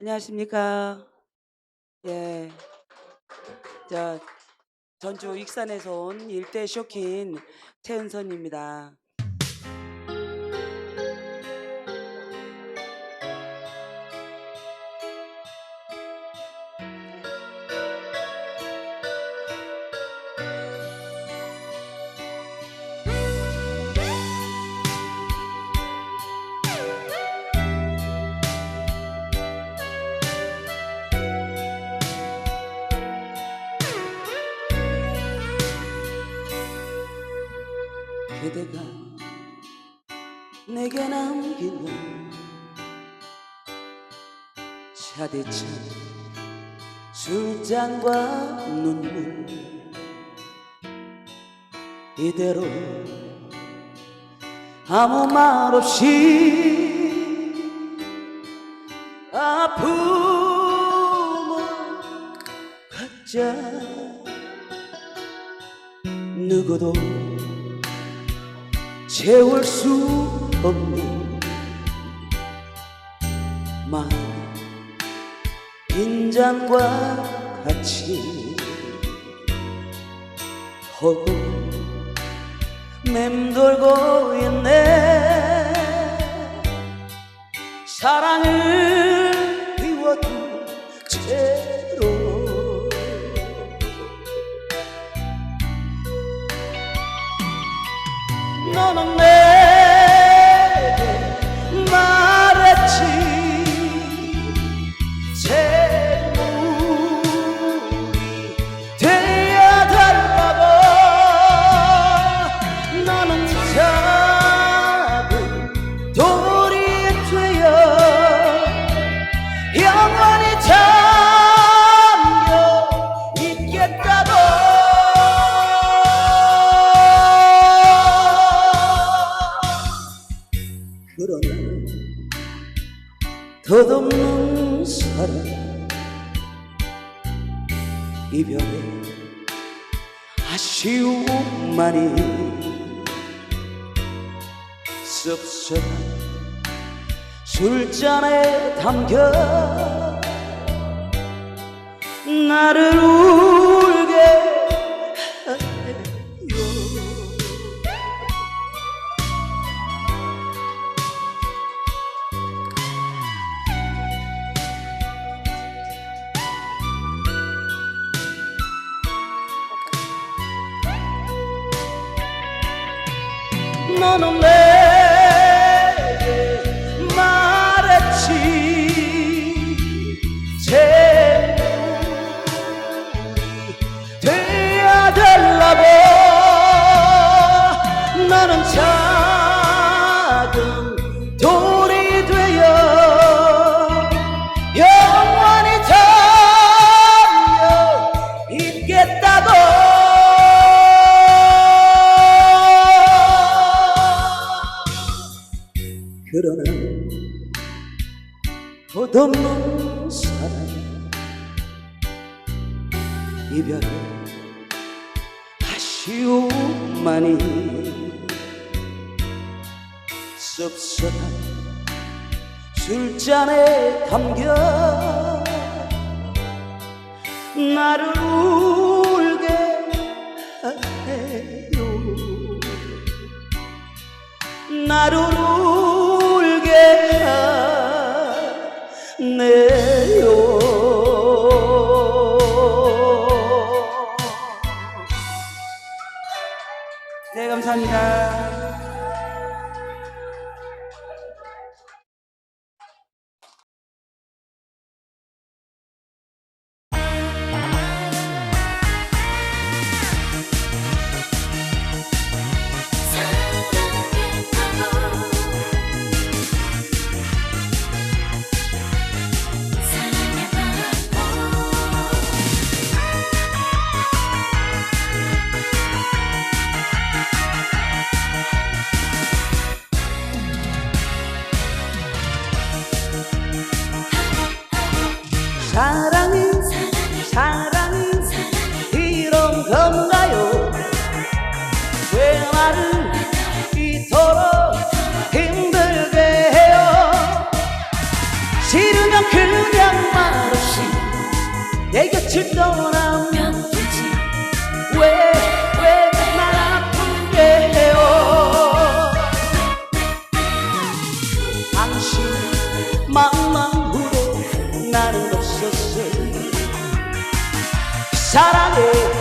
안녕하십니까. 예. 저 전주 익산에서 온 일대 쇼킨 최은선입니다. 그대가 내게 남기는 차디찬 술잔과 눈물 이대로 아무 말 없이 아픔을 갖자. 누구도 채울 수 없는 마음. 빈잔과 같이 허구 맴돌고 있네. 사랑을 덧없는 사랑. 이별의 아쉬움만이 씁쓸한 술잔에 담겨 나를 울 너는 내 덧없는 사랑 이별의 아쉬움만이 씁쓸한 술잔에 담겨 나를 울게 해요. 나를 울게 하 내 곁을 떠나면 면 되지. 왜왜 날 아프게 해요? 당신 마음만으로 나는 없었어 그 사랑에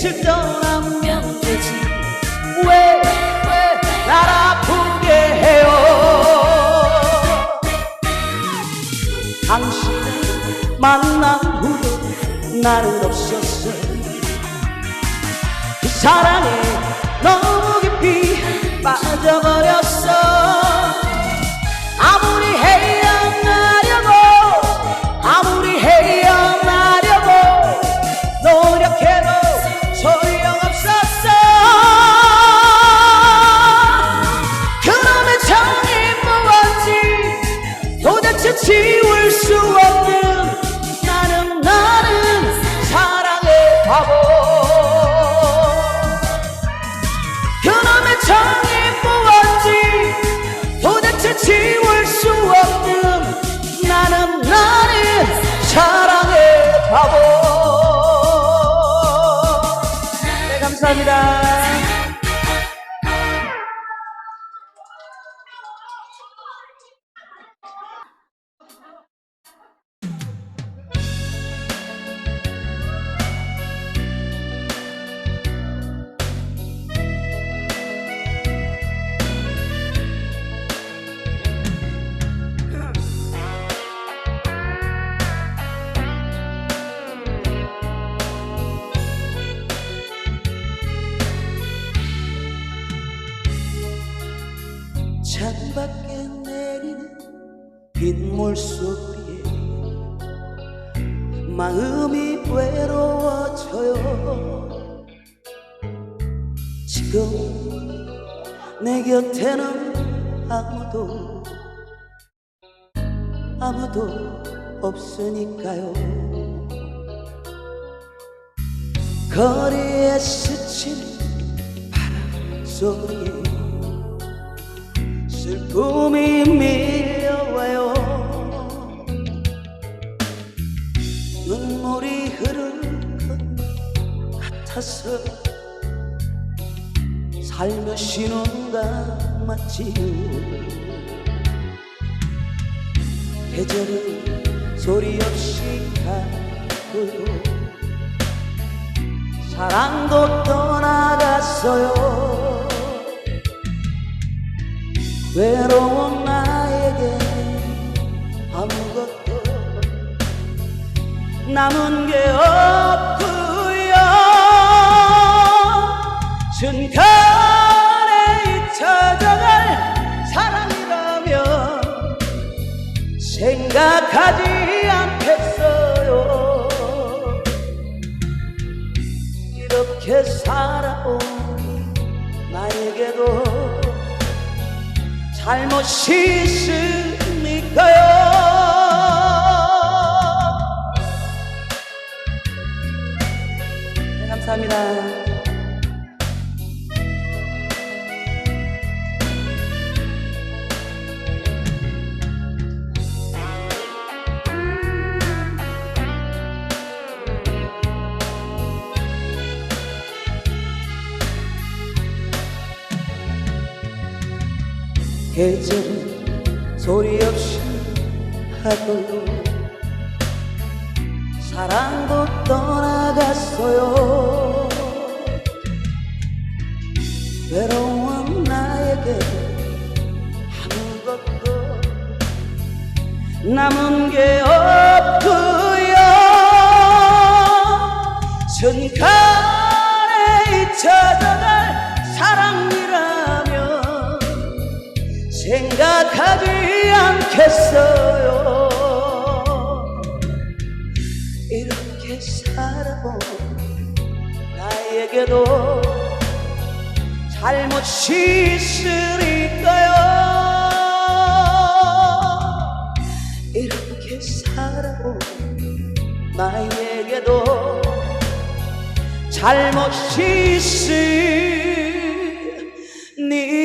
내 곁을 떠나면 면 되지. 왜왜날 아프게 해요? 당신을 만난 후로 나는 없었어 그 사랑에 너 감사합니다 창밖에 내리는 빗물 소리에 마음이 외로워져요. 지금 내 곁에는 아무도 아무도 없으니까요. 거리에 스치는 바람 소리에 슬픔이 밀려와요. 눈물이 흐를 것 같아서 살며시 눈 감았지요 계절은 소리 없이 가고요 사랑도 떠나갔어요 외로운 나에게 아무것도 남은 게 없구요. 순간에 잊혀져갈 사랑이라면 생각하지 않겠어요. 이렇게 살아온 나에게도 잘못이 있으니까요? 네, 감사합니다 계절은 소리 없이 하고요 사랑도 떠나갔어요. 외로운 나에게 아무것도 남은 게 없고요. 순간에 잊혀져 생각하지 않겠어요. 이렇게 살아본 나에게도 잘못이 있으니까요? 이렇게 살아본 나에게도 잘못이 있으니